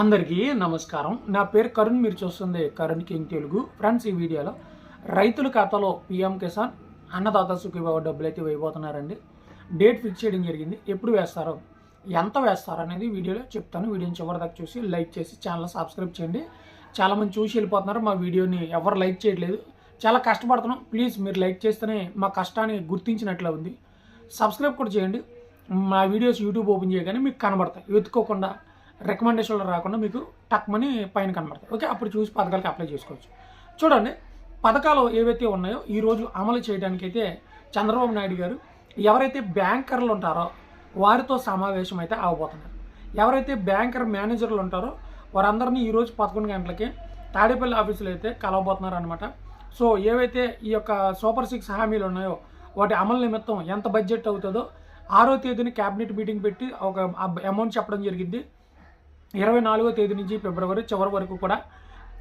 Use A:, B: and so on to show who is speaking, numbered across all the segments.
A: అందరికీ నమస్కారం. నా పేరు కరుణ్ మీరు చూస్తుంది కరుణ్ కింగ్ తెలుగు. ఫ్రెండ్స్ ఈ వీడియోలో రైతుల ఖాతాలో పిఎం కిసాన్ అన్నదాత సుఖీబాబు డబ్బులు అయితే వేయబోతున్నారండి. డేట్ ఫిక్స్ చేయడం జరిగింది. ఎప్పుడు వేస్తారో ఎంత వేస్తారు అనేది వీడియోలో చెప్తాను. వీడియోని చివరి దాకా చూసి లైక్ చేసి ఛానల్ సబ్స్క్రైబ్ చేయండి. చాలామంది చూసి వెళ్ళిపోతున్నారు. మా వీడియోని ఎవరు లైక్ చేయట్లేదు. చాలా కష్టపడుతున్నాం. ప్లీజ్ మీరు లైక్ చేస్తేనే మా కష్టాన్ని గుర్తించినట్లు ఉంది. సబ్స్క్రైబ్ కూడా చేయండి. మా వీడియోస్ యూట్యూబ్ ఓపెన్ చేయగానే మీకు కనబడతాయి. వెతుక్కోకుండా రికమెండేషన్లు రాకుండా మీకు టక్మని పైన కనబడతాయి. ఓకే అప్పుడు చూసి పథకాలకి అప్లై చేసుకోవచ్చు. చూడండి పథకాలు ఏవైతే ఉన్నాయో ఈరోజు అమలు చేయడానికైతే చంద్రబాబు నాయుడు గారు ఎవరైతే బ్యాంకర్లు ఉంటారో వారితో సమావేశం అయితే అవబోతున్నారు. ఎవరైతే బ్యాంకర్ మేనేజర్లు ఉంటారో వారందరినీ ఈరోజు పదకొండు గంటలకి తాడేపల్లి ఆఫీసులో అయితే కలవబోతున్నారు అనమాట సో ఏవైతే ఈ యొక్క సూపర్ సిక్స్ హామీలు ఉన్నాయో వాటి అమలు నిమిత్తం ఎంత బడ్జెట్ అవుతుందో ఆరో తేదీని క్యాబినెట్ మీటింగ్ పెట్టి ఒక అమౌంట్ చెప్పడం జరిగింది. ఇరవై నాలుగో తేదీ నుంచి ఫిబ్రవరి చివరి వరకు కూడా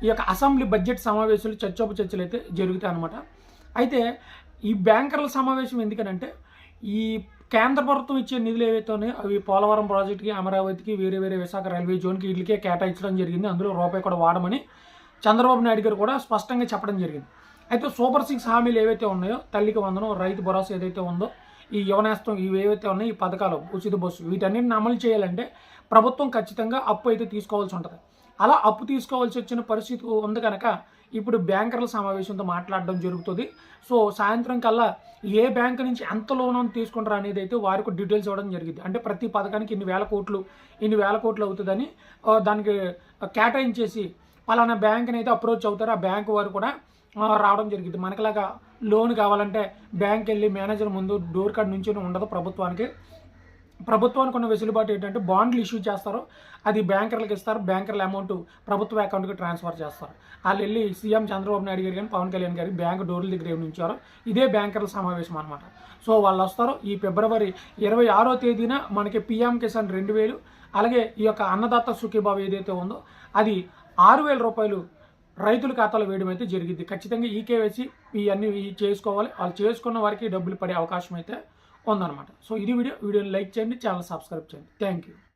A: ఈ యొక్క అసెంబ్లీ బడ్జెట్ సమావేశాలు చర్చోపు చర్చలు అయితే జరుగుతాయి అనమాట అయితే ఈ బ్యాంకర్ల సమావేశం ఎందుకనంటే ఈ కేంద్ర ప్రభుత్వం ఇచ్చే నిధులు ఏవైతే ఉన్నాయో అవి పోలవరం ప్రాజెక్టుకి అమరావతికి వేరే వేరే విశాఖ రైల్వే జోన్కి వీటికే కేటాయించడం జరిగింది. అందులో రూపాయి కూడా వాడమని చంద్రబాబు నాయుడు గారు కూడా స్పష్టంగా చెప్పడం జరిగింది. అయితే సూపర్ సిక్స్ హామీలు ఏవైతే ఉన్నాయో తల్లికి వందనం రైతు భరోసా ఏదైతే ఉందో ఈ యువనేస్తం ఇవి ఏవైతే ఉన్నాయో ఈ పథకాలు ఉచిత బస్సు వీటన్నిటిని అమలు చేయాలంటే ప్రభుత్వం ఖచ్చితంగా అప్పు అయితే తీసుకోవాల్సి ఉంటుంది. అలా అప్పు తీసుకోవాల్సి వచ్చిన పరిస్థితి ఉంది కనుక ఇప్పుడు బ్యాంకర్ల సమావేశంతో మాట్లాడడం జరుగుతుంది. సో సాయంత్రం కల్లా ఏ బ్యాంక్ నుంచి ఎంత లోన్ తీసుకుంటారు అనేది అయితే వారికి డీటెయిల్స్ ఇవ్వడం జరిగింది. అంటే ప్రతి పథకానికి ఇన్ని వేల కోట్లు ఇన్ని వేల కోట్లు అవుతుందని దానికి కేటాయించేసి పలానా బ్యాంక్ని అయితే అప్రోచ్ అవుతారు. ఆ బ్యాంక్ వారు కూడా రావడం జరిగింది. మనకిలాగా లోన్ కావాలంటే బ్యాంక్ వెళ్ళి మేనేజర్ ముందు డోర్ కార్డ్ నుంచి ఉండదు ప్రభుత్వానికి. ప్రభుత్వానికి ఉన్న వెసులుబాటు ఏంటంటే బాండ్లు ఇష్యూ చేస్తారు. అది బ్యాంకర్లకు ఇస్తారు. బ్యాంకర్ల అమౌంట్ ప్రభుత్వ అకౌంట్కి ట్రాన్స్ఫర్ చేస్తారు. వాళ్ళు వెళ్ళి సీఎం చంద్రబాబు నాయుడు గారు కానీ పవన్ కళ్యాణ్ గారి బ్యాంక్ డోర్ల దగ్గర నుంచారు ఇదే బ్యాంకర్ల సమావేశం అనమాట సో వాళ్ళు వస్తారు. ఈ ఫిబ్రవరి ఇరవై ఆరో తేదీన మనకి పిఎం కిసాన్ రెండు వేలు అలాగే ఈ యొక్క అన్నదాత సుఖీబాబు ఏదైతే ఉందో అది ఆరు వేల రూపాయలు రైతుల ఖాతాలో వేయడం అయితే జరిగింది. ఖచ్చితంగా ఈ కేవైసీ ఇవన్నీ చేసుకోవాలి. వాళ్ళు చేసుకున్న వారికి డబ్బులు పడే అవకాశం అయితే ఉందన్నమాట. సో ఇది వీడియో. వీడియోని లైక్ చేయండి ఛానల్ సబ్స్క్రైబ్ చేయండి. Thank you.